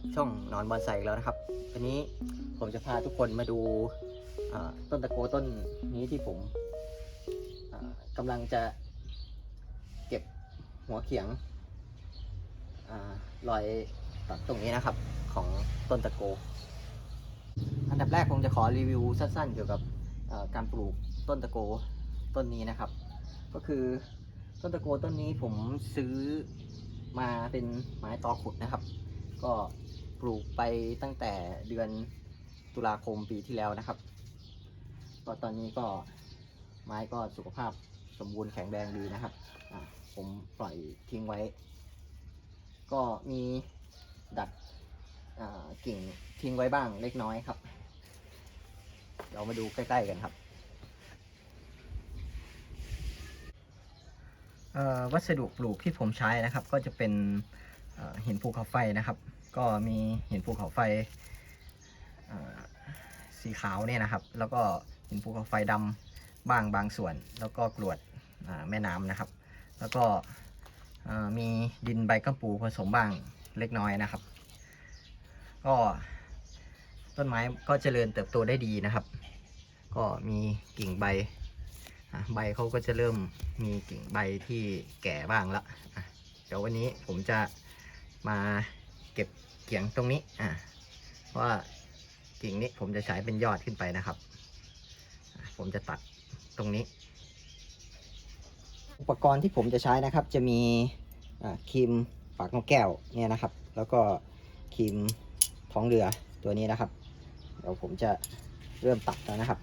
ับพบกับช่องนอนบอนไซอีกแล้วนะครับวันนี้ผมจะพาทุกคนมาดูต้นตะโกต้นนี้ที่ผมกำลังจะเก็บหัวเขียงอลอยตัดตรงนี้นะครับของต้นตะโก อันดับแรกผมจะขอรีวิวสั้นๆ เกี่ยวกับการปลูกต้นตะโกต้นนี้นะครับ ก็คือต้นตะโกต้นนี้ผมซื้อมาเป็นไม้ตอขุดนะครับ ก็ ปลูกไปตั้งแต่เดือนตุลาคมปีที่แล้วนะครับ ก็ตอนนี้ก็ไม้ก็สุขภาพสมบูรณ์แข็งแรงดีนะครับ ผมปล่อยทิ้งไว้ ก็มีดัดกิ่งทิ้งไว้บ้างเล็กน้อยครับเดี๋ยวมาดูใกล้ ๆ กันครับ วัสดุปลูกที่ผมใช้นะครับ ก็จะเป็นเหินภูเขาไฟนะครับ ก็มีหินภูเขาไฟสีขาวเนี่ยนะครับ แล้วก็หินภูเขาไฟดำบ้างบางส่วน แล้วก็กรวดแม่น้ำนะครับ แล้วก็มีดินใบกระปูผสมบ้างเล็กน้อยนะครับ ก็ต้นไม้ก็เจริญเติบโตได้ดีนะครับ ก็มีกิ่งใบใบเขาก็จะเริ่มมีกิ่งใบที่แก่บ้างละอะเดี๋ยววันนี้ผมจะมา เก็บเกียงตรงนี้อะเพราะว่ากิ่งนี้ผมจะใช้เป็นยอดขึ้นไปนะครับ ผมจะตัดตรงนี้ อุปกรณ์ที่ผมจะใช้นะครับ จะมีอะครีมปากนกแก้วเนี่ยนะครับ แล้วก็ครีมท้องเรือตัวนี้นะครับ เดี๋ยวผมจะเริ่มตัดแล้วนะครับ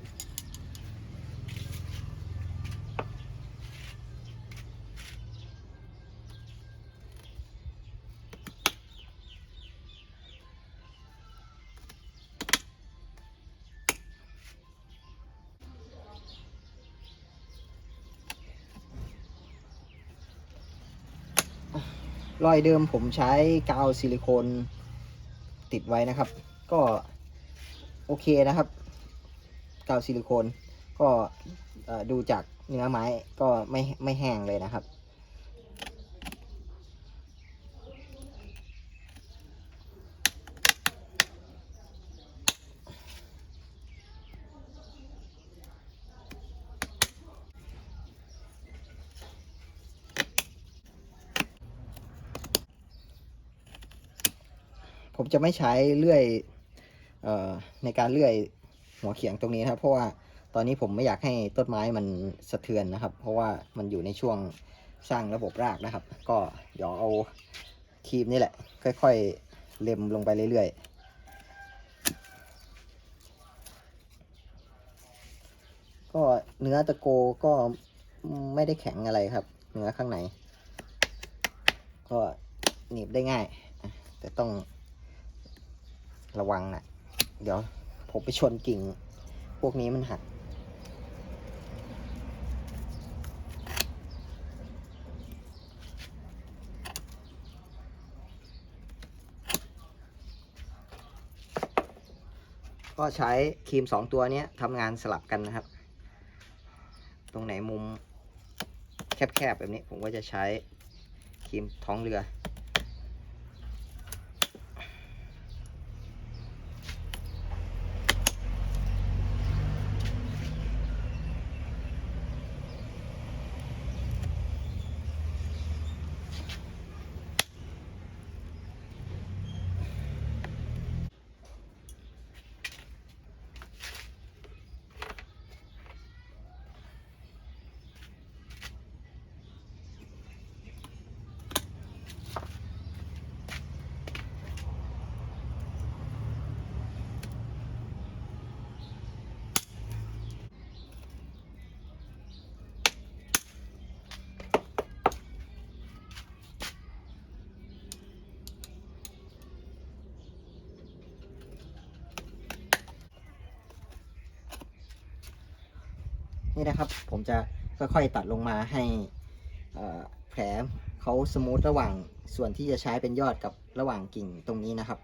รอยเดิมผมใช้กาวซิลิโคนติดไว้นะครับ ก็โอเคนะครับ กาวซิลิโคนก็ดูจากเนื้อไม้ก็ไม่ไม่แห้งเลยนะครับ จะไม่ใช้เลื่อยออในการเลื่อยหัวเขียงตรงนี้นะครับเพราะว่าตอนนี้ผมไม่อยากให้ต้นไม้มันสะเทือนนะครับ เพราะว่ามันอยู่ในช่วงสร้างระบบรากนะครับ ก็เดี๋ยวเอาครีมนี่แหละ ค่อย ๆ เล็มลงไปเรื่อยๆ ก็เนื้อตะโกก็ไม่ได้แข็งอะไรครับ เนื้อข้างใน ก็หนีบได้ง่าย แต่ต้อง ระวังนะเดี๋ยวผมไปชนกิ่ง พวกนี้มันหัก ก็ใช้ครีมสองตัวนี้ทำงานสลับกันนะครับ ตรงไหนมุมแคบๆแบบนี้ผมก็จะใช้ครีมท้องเรือ นี่นะครับ ผมจะค่อยๆตัดลงมาให้แผลเขาสมูทระหว่างส่วนที่จะใช้เป็นยอดกับระหว่างกิ่งตรงนี้นะครับ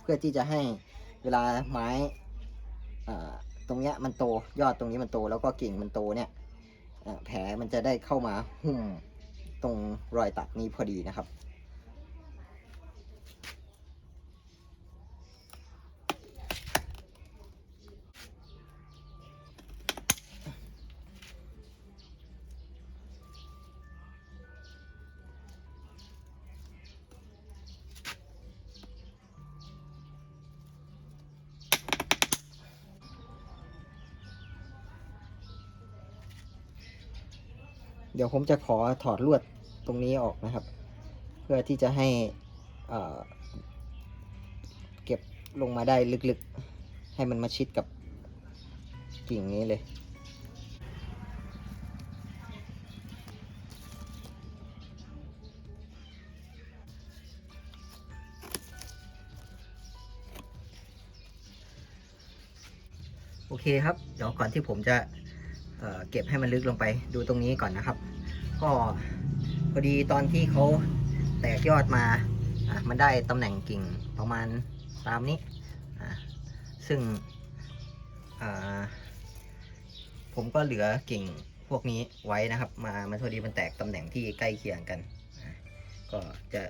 เพื่อที่จะให้เวลาไม้ตรงเนี้ยมันโตยอดตรงนี้มันโตแล้วก็กิ่งมันโตเนี่ยแผลมันจะได้เข้ามาหุ้มตรงรอยตัดนี้พอดีนะครับ เดี๋ยวผมจะขอถอดลวดตรงนี้ออกนะครับ เพื่อที่จะให้เเก็บลงมาได้ลึกๆ ให้มันมาชิดกับกิ่งนี้เลย โอเคครับ เดี๋ยวก่อนที่ผมจะ เเก็บให้มันลึกลงไปดูตรงนี้ก่อนนะครับ ก็พอดีตอนที่เขาแตกยอดมาอะมันได้ตำแหน่งกิ่งประมาณตามนี้อะซึ่งผมก็เหลือกิ่งพวกนี้ไว้นะครับ มามันพอดีมันแตกตำแหน่งที่ใกล้เคียงกัน ก็จะ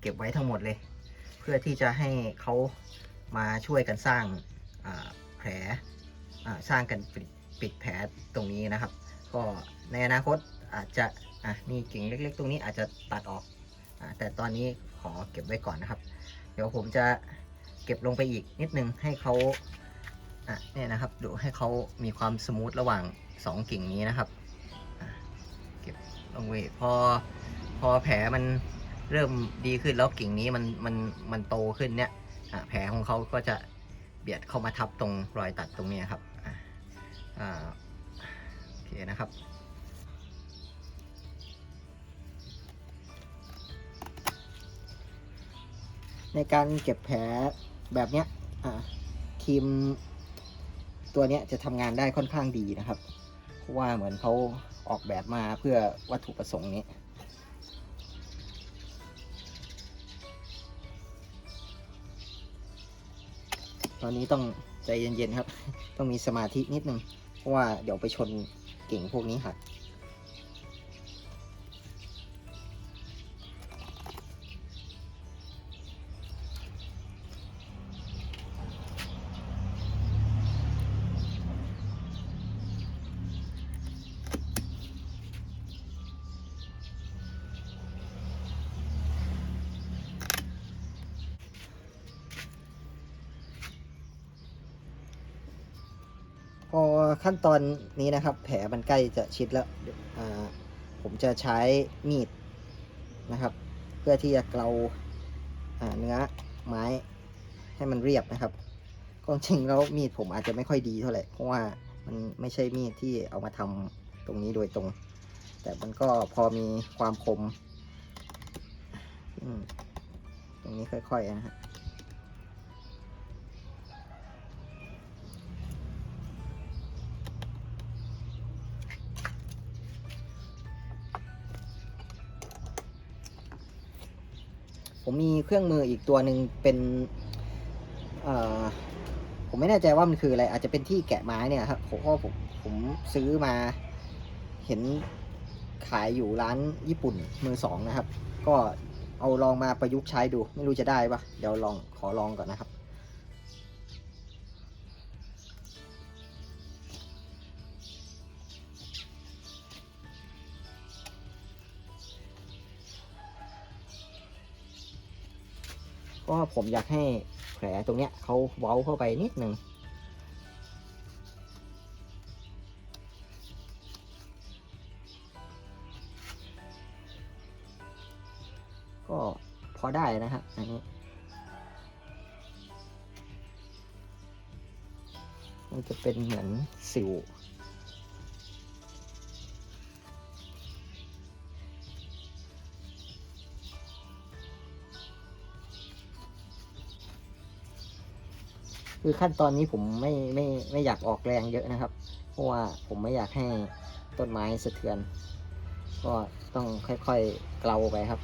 เก็บไว้ทั้งหมดเลย เพื่อที่จะให้เขามาช่วยกันสร้างแผลสร้างกัน ปิดแผลตรงนี้นะครับ ก็ในอนาคตอาจจะอะมีกิ่งเล็ก ๆ ตรงนี้อาจจะตัดออกอแต่ตอนนี้ขอเก็บไว้ก่อนนะครับ เดี๋ยวผมจะเก็บลงไปอีกนิดนึงให้เขาอะเนี่ยนะครับดูให้เขามีความสมูทระหว่างสองกิ่งนี้นะครับเก็บลงไว้พอพอแผลมันเริ่มดีขึ้นแล้วกิ่งนี้มันมันมันโตขึ้นเนี่ยแผลของเขาก็จะเบียดเข้ามาทับตรงรอยตัดตรงนี้ครับ อ่าโอเคนะครับในการเก็บแผลแบบเนี้ยครีมตัวเนี้ยจะทำงานได้ค่อนข้างดีนะครับ เพราะว่าเหมือนเขาออกแบบมาเพื่อวัตถุประสงค์นี้ ตอนนี้ต้องใจเย็นๆครับ ต้องมีสมาธินิดนึง เพราะว่าเดี๋ยวไปชนเก่งพวกนี้หัก พอ ขั้นตอนนี้นะครับ แผลมันใกล้จะชิดแล้วผมจะใช้มีดนะครับ เพื่อที่จะเกลาเนื้อไม้ให้มันเรียบนะครับก็จริงแล้วมีดผมอาจจะไม่ค่อยดีเท่าไหร่เพราะว่ามันไม่ใช่มีดที่เอามาทำตรงนี้โดยตรง แต่มันก็พอมีความคมอืมตรงนี้ค่อยๆนะฮะ ผมมีเครื่องมืออีกตัวหนึ่งเป็นเอ่อผมไม่แน่ใจว่ามันคืออะไร อาจจะเป็นที่แกะไม้เนี่ยครับผมก็ผมผมซื้อมาเห็นขายอยู่ร้านญี่ปุ่นมือสองนะครับ ก็เอาลองมาประยุกต์ใช้ดู ไม่รู้จะได้ปะเดี๋ยวลองขอลองก่อนนะครับ เพราะว่าผมอยากให้แผลตรงเนี้ยเขาเว้าเข้าไปนิดหนึ่งก็พอได้นะครับอันนี้มันจะเป็นเหมือนสิว คือขั้นตอนนี้ผมไม่ไม่ไม่อยากออกแรงเยอะนะครับ เพราะว่าผมไม่อยากให้ต้นไม้สะเทือน ก็ต้องค่อยๆเกลาไปครับ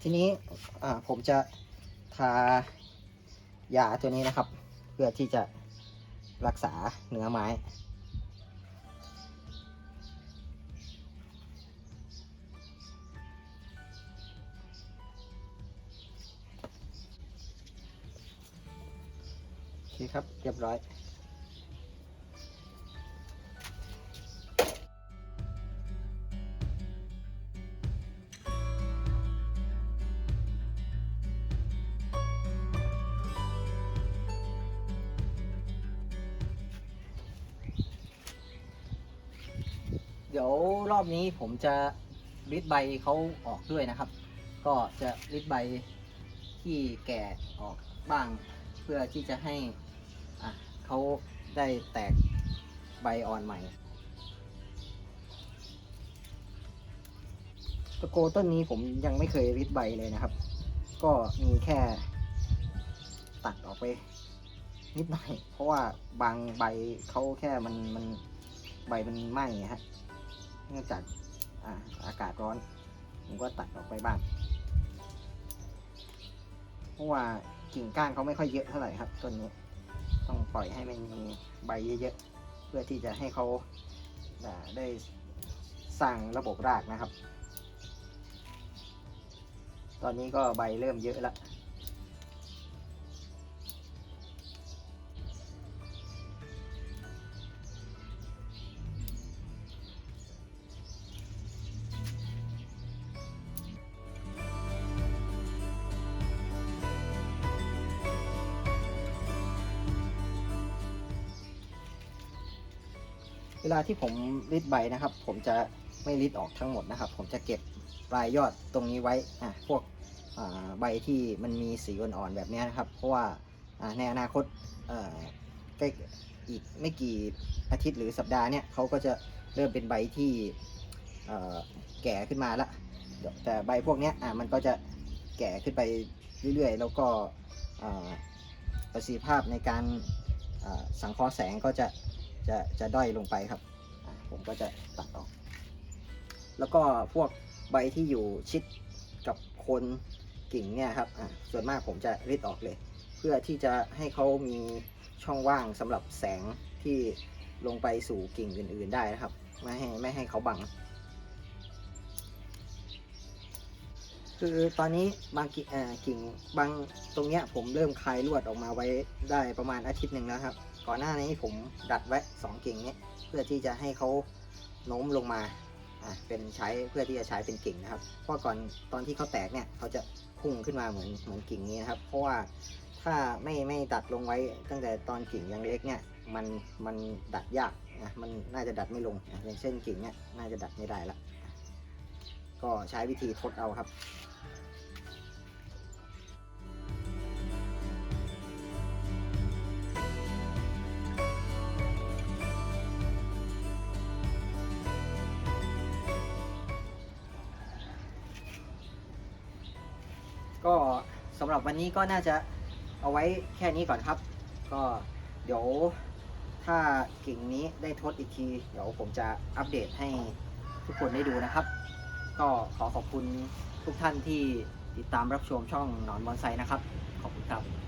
ทีนี้ผมจะทายาตัวนี้นะครับ เพื่อที่จะรักษาเนื้อไม้โอเคครับเรียบร้อย เดี๋ยวรอบนี้ผมจะริดใบเขาออกด้วยนะครับ ก็จะริดใบที่แก่ออกบ้าง เพื่อที่จะให้อะเขาได้แตกใบอ่อนใหม่ตะโกต้นนี้ผมยังไม่เคยริดใบเลยนะครับ ก็มีแค่ตัดออกไปนิดหน่อย เพราะว่าบางใบเขาแค่มันมันใบมันไหม้ฮะ เนื่องจากอาอากาศร้อนผมก็ตัดออกไปบ้างเพราะว่ากิ่งก้านเขาไม่ค่อยเยอะเท่าไหร่ครับต้นนี้ ต้องปล่อยให้มันมีใบเยอะๆเพื่อที่จะให้เขาาได้สร้างระบบรากนะครับ ตอนนี้ก็ใบเริ่มเยอะแล้ว เวลาที่ผมริดใบนะครับ ผมจะไม่ริดออกทั้งหมดนะครับ ผมจะเก็บปลายยอดตรงนี้ไว้อะพวกใบที่มันมีสีอ่อนๆแบบนี้นะครับ เพราะว่าในอนาคตใกล้อีกไม่กี่อาทิตย์หรือสัปดาห์เนี่ยเขาก็จะเริ่มเป็นใบที่แก่ขึ้นมาละแต่ใบพวกเนี้ยมันก็จะแก่ขึ้นไปเรื่อยๆ แล้วก็ประสิทธิภาพในการสังเคราะห์แสงก็จะ จะจะด้อยลงไปครับ ผมก็จะตัดออก แล้วก็พวกใบที่อยู่ชิดกับโคนกิ่งเนี่ยครับส่วนมากผมจะริดออกเลย เพื่อที่จะให้เขามีช่องว่างสำหรับแสงที่ลงไปสู่กิ่งอื่น ๆได้นะครับ ไม่ให้ไม่ให้เขาบัง คือตอนนี้บางกิ่งกิ่งบางตรงเนี้ยผมเริ่มคลายลวดออกมาไว้ได้ประมาณอาทิตย์หนึ่งแล้วครับ ก่อนหน้านี้ผมดัดไว้สองกิ่งนี้เพื่อที่จะให้เขาโน้มลงมาอะเป็นใช้เพื่อที่จะใช้เป็นกิ่งนะครับ เพราะก่อนตอนที่เขาแตกเนี่ยเขาจะพุ่งขึ้นมาเหมือนเหมือนกิ่งนี้นะครับ เพราะว่าถ้าไม่ไม่ดัดลงไว้ตั้งแต่ตอนกิ่งยังเล็กเนี่ยมันมันดัดยากนะมันน่าจะดัดไม่ลงอะอย่างเช่นกิ่งเนี่ยน่าจะดัดไม่ได้ละก็ใช้วิธีทดเอาครับ ก็สำหรับวันนี้ก็น่าจะเอาไว้แค่นี้ก่อนครับ ก็เดี๋ยวถ้ากิ่งนี้ได้ทดอีกที เดี๋ยวผมจะอัปเดตให้ทุกคนได้ดูนะครับ ก็ขอขอบคุณทุกท่านที่ติดตามรับชมช่องหนอนบอนไซนะครับ ขอบคุณครับ